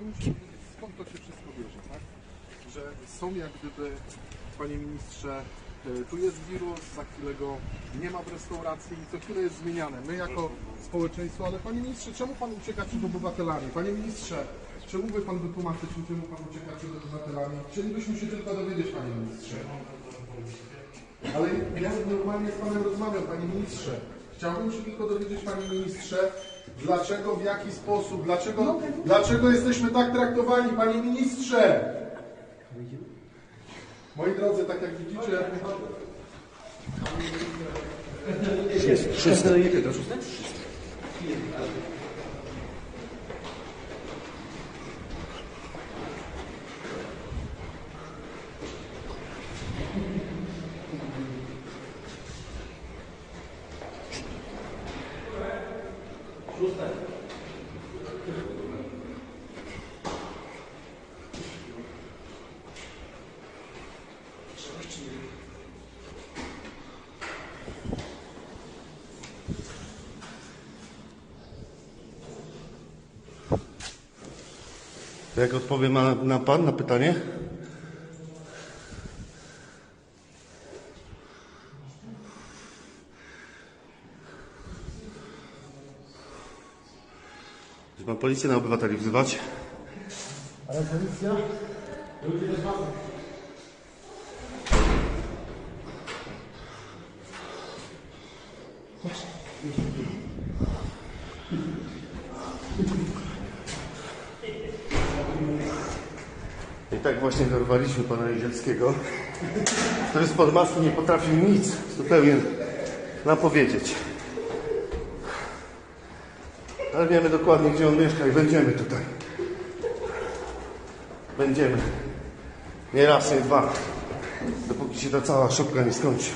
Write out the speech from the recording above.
to musi, skąd to się wszystko bierze, tak? Że są jak gdyby, panie ministrze, e, tu jest wirus, za chwilę go nie ma w restauracji i co chwilę jest zmieniane. My jako społeczeństwo, ale panie ministrze, czemu pan ucieka przed obywatelami? Panie ministrze, czemu by pan wytłumaczył, czemu pan ucieka przed obywatelami? Chcielibyśmy się tylko dowiedzieć, panie ministrze. Ale ja normalnie z panem rozmawiam, panie ministrze. Chciałbym się tylko dowiedzieć, panie ministrze, dlaczego, w jaki sposób, dlaczego, dlaczego jesteśmy tak traktowani, panie ministrze? Moi drodzy, tak jak widzicie, Szóste. Jakie to Jak odpowie ma na pan na pytanie? Czy pan policję na obywateli wzywać? ale policja, ludzie masek. I tak właśnie dorwaliśmy pana Jezielskiego, który spod maski nie potrafił nic zupełnie nam powiedzieć. Ale wiemy dokładnie, gdzie on mieszka i będziemy tutaj. Będziemy. Nie raz, nie dwa. Dopóki się ta cała szopka nie skończy.